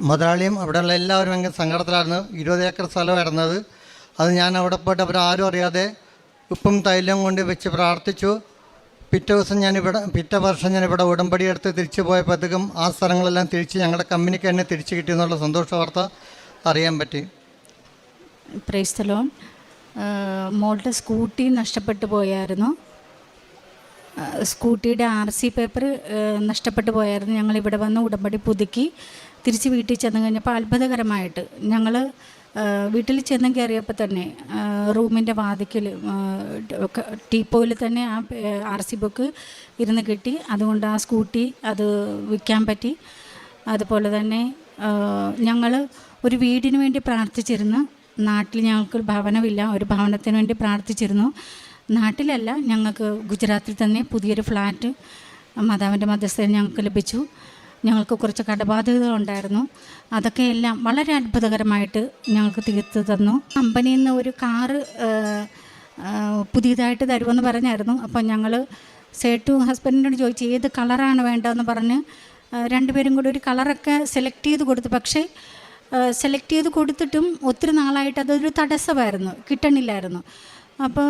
മുതലാളിയും അവിടെയുള്ള എല്ലാവരും ഭയങ്കര സങ്കടത്തിലായിരുന്നു. ഇരുപത് ഏക്കർ സ്ഥലമായിരുന്നത്. അത് ഞാൻ അവിടെ പോയിട്ട് അവരാരും അറിയാതെ ഉപ്പും തൈലം കൊണ്ട് വെച്ച് പ്രാർത്ഥിച്ചു. പിറ്റേ ദിവസം ഞാനിവിടെ പിറ്റേ വർഷം ഞാനിവിടെ ഉടമ്പടി എടുത്ത് തിരിച്ചു പോയപ്പോഴത്തേക്കും ആ സ്ഥലങ്ങളെല്ലാം തിരിച്ച് ഞങ്ങളുടെ കമ്പനിക്ക് തന്നെ തിരിച്ചു കിട്ടിയെന്നുള്ള സന്തോഷ വാർത്ത അറിയാൻ പറ്റി. പ്രൈസ്തലോൺ മോളുടെ സ്കൂട്ടി നഷ്ടപ്പെട്ടു പോയായിരുന്നു. സ്കൂട്ടിയുടെ ആർ സി പേപ്പർ നഷ്ടപ്പെട്ടു പോയായിരുന്നു. ഞങ്ങൾ ഇവിടെ വന്ന് ഉടമ്പടി പുതുക്കി തിരിച്ച് വീട്ടിൽ ചെന്ന് കഴിഞ്ഞപ്പോൾ അത്ഭുതകരമായിട്ട് ഞങ്ങൾ വീട്ടിൽ ചെന്ന് കയറിയപ്പോൾ തന്നെ റൂമിന്റെ വാതിക്കൽ ടീപ്പോയിൽ തന്നെ ആ ആർ സി ബുക്ക് ഇരുന്ന് കിട്ടി. അതുകൊണ്ട് ആ സ്കൂട്ടി അത് വിൽക്കാൻ പറ്റി. അതുപോലെ തന്നെ ഞങ്ങൾ ഒരു വീടിന് വേണ്ടി പ്രാർത്ഥിച്ചിരുന്നു. നാട്ടിൽ ഞങ്ങൾക്ക് ഭവനമില്ല. ഒരു ഭവനത്തിന് വേണ്ടി പ്രാർത്ഥിച്ചിരുന്നു. നാട്ടിലല്ല ഞങ്ങൾക്ക് ഗുജറാത്തിൽ തന്നെ പുതിയൊരു ഫ്ലാറ്റ് മാതാവിന്റെ മധ്യസ്ഥയിൽ ഞങ്ങൾക്ക് ലഭിച്ചു. ഞങ്ങൾക്ക് കുറച്ച് കടബാധ്യതകളുണ്ടായിരുന്നു അതൊക്കെ എല്ലാം വളരെ അത്ഭുതകരമായിട്ട് ഞങ്ങൾക്ക് തീർത്ത് തന്നു. കമ്പനിയിൽ നിന്ന് ഒരു കാറ് പുതിയതായിട്ട് തരുമെന്ന് പറഞ്ഞായിരുന്നു. അപ്പോൾ ഞങ്ങൾ സേട്ടു ഹസ്ബൻഡിനോട് ചോദിച്ചു ഏത് കളറാണ് വേണ്ടതെന്ന്? പറഞ്ഞ് രണ്ടുപേരും കൂടി ഒരു കളറൊക്കെ സെലക്ട് ചെയ്ത് കൊടുത്തു. പക്ഷേ സെലക്ട് ചെയ്ത് കൊടുത്തിട്ടും ഒത്തിരി നാളായിട്ട് അതൊരു തടസ്സമായിരുന്നു കിട്ടണില്ലായിരുന്നു. അപ്പോൾ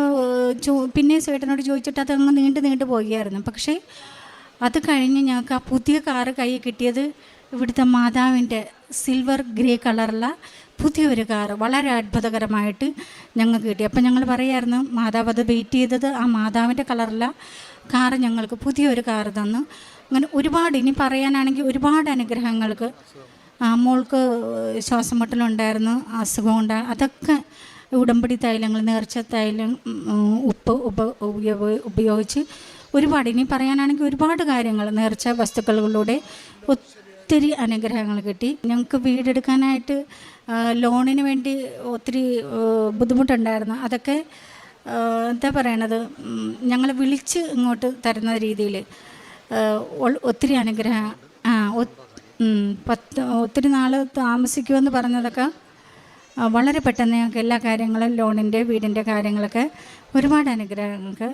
ചോ പിന്നെ ചേട്ടനോട് ചോദിച്ചിട്ട് അതങ്ങ് നീണ്ടു നീണ്ടു പോവുകയായിരുന്നു. പക്ഷേ അത് കഴിഞ്ഞ് ഞങ്ങൾക്ക് ആ പുതിയ കാറ് കയ്യിൽ കിട്ടിയത് ഇവിടുത്തെ മാതാവിന്റെ സിൽവർ ഗ്രേ കളറുള്ള പുതിയൊരു കാറ് വളരെ അത്ഭുതകരമായിട്ട് ഞങ്ങൾക്ക് കിട്ടി. അപ്പം ഞങ്ങൾ പറയായിരുന്നു മാതാവ് അത് വെയിറ്റ് ചെയ്തത് ആ മാതാവിന്റെ കളറുള്ള കാറ് ഞങ്ങൾക്ക് പുതിയൊരു കാറ് തന്നു. അങ്ങനെ ഒരുപാട് ഇനി പറയാനാണെങ്കിൽ ഒരുപാട് അനുഗ്രഹങ്ങൾക്ക് മോൾക്ക് ശ്വാസം മുട്ടലുണ്ടായിരുന്നു അസുഖമുണ്ട്. അതൊക്കെ ഉടമ്പടി തൈലങ്ങൾ നേർച്ച തൈലം ഉപ്പ് ഉപ ഉപയോ- ഉപയോഗിച്ച് ഒരുപാട് ഇനി പറയാനാണെങ്കിൽ ഒരുപാട് കാര്യങ്ങൾ നേർച്ച വസ്തുക്കളിലൂടെ ഒത്തിരി അനുഗ്രഹങ്ങൾ കിട്ടി. ഞങ്ങൾക്ക് വീടെടുക്കാനായിട്ട് ലോണിന് വേണ്ടി ഒത്തിരി ബുദ്ധിമുട്ടുണ്ടായിരുന്നു. അതൊക്കെ എന്താ പറയണത് ഞങ്ങളെ വിളിച്ച് ഇങ്ങോട്ട് തരുന്ന രീതിയിൽ ഒത്തിരി അനുഗ്രഹം പത്ത് ഒത്തിരി നാൾ താമസിക്കുമെന്ന് പറഞ്ഞതൊക്കെ വളരെ പെട്ടെന്ന് ഞങ്ങൾക്ക് എല്ലാ കാര്യങ്ങളും ലോണിന്റെ വീടിന്റെ കാര്യങ്ങളൊക്കെ ഒരുപാട് അനുഗ്രഹങ്ങൾക്ക്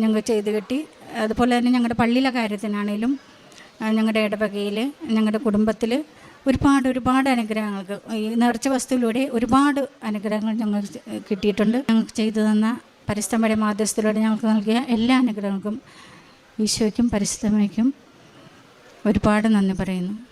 ഞങ്ങൾ ചെയ്ത് കിട്ടി. അതുപോലെ തന്നെ ഞങ്ങളുടെ പള്ളിയിലെ കാര്യത്തിനാണേലും ഞങ്ങളുടെ ഇടവകയിൽ ഞങ്ങളുടെ കുടുംബത്തിൽ ഒരുപാട് ഒരുപാട് അനുഗ്രഹങ്ങൾക്ക് ഈ നേർച്ച വസ്തുവിലൂടെ ഒരുപാട് അനുഗ്രഹങ്ങൾ ഞങ്ങൾ കിട്ടിയിട്ടുണ്ട്. ഞങ്ങൾക്ക് ചെയ്തു തന്ന പരിസ്ഥമയുടെ മാധ്യസ്ഥത്തിലൂടെ ഞങ്ങൾക്ക് നൽകിയ എല്ലാ അനുഗ്രഹങ്ങൾക്കും ഈശോയ്ക്കും പരിസ്ഥമയ്ക്കും ഒരുപാട് നന്ദി പറയുന്നു.